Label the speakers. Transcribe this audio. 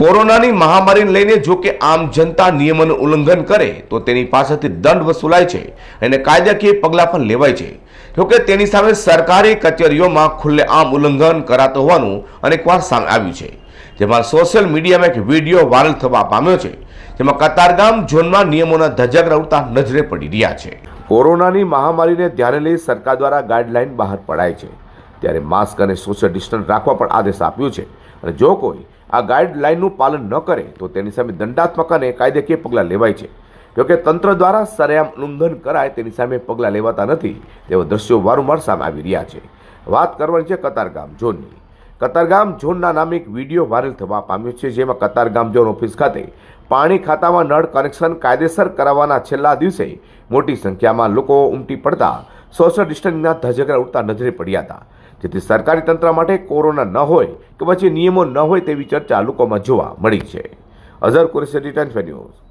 Speaker 1: કોરોનાની મહામારીને લઈને જો કે આમ જનતા નિયમોનું ઉલ્લંઘન કરે, તો તેની પાસેથી દંડ વસૂલાય છે અને કાયદાકીય પગલાં પણ લેવાય છે. જોકે તેની સામે સરકારી કચેરીઓમાં ખુલ્લેઆમ ઉલ્લંઘન કરાતો હોવાનું અનેકવાર સામે આવ્યું છે. જેમાં સોશિયલ મીડિયામાં એક વીડિયો વાયરલ થવા પામ્યો છે, જેમાં કતારગામ ઝોનમાં નિયમોના ધજાગરા ઉડતા નજરે પડી રહ્યા છે. કોરોનાની મહામારીને ધ્યાને લઈ સરકાર દ્વારા ગાઈડલાઈન બહાર પડાય છે. ત્યારે માસ્ક અને સોશિયલ ડિસ્ટન્સ રાખવા પણ આદેશ આપ્યો છે. અને જો કોઈ આ ગાઈડલાઇનનું પાલન ન કરે, તો તેની સામે દંડાત્મક અને કાયદેકીય પગલાં લેવાય છે. જોકે તંત્ર દ્વારા સરેઆમ ઉલ્લંઘન કરાય, તેની સામે પગલાં લેવાતા નથી તેવા દ્રશ્યો વારંવાર સામે આવી રહ્યા છે. વાત કરવાની છે કતારગામ ઝોનની. કતારગામ ઝોનના નામે એક વીડિયો વાયરલ થવા પામ્યો છે, જેમાં કતારગામ ઝોન ઓફિસ ખાતે પાણી ખાતામાં નળ કનેક્શન કાયદેસર કરાવવાના છેલ્લા દિવસે મોટી સંખ્યામાં લોકો ઉમટી પડતા સોશિયલ ડિસ્ટન્સના ધજગરા ઉડતા નજરે પડ્યા હતા. જેથી સરકારી તંત્ર માટે કોરોના ન હોય કે પછી નિયમો ન હોય તેવી ચર્ચા લોકોમાં જોવા મળી છે. Azhar Qureshi Times News.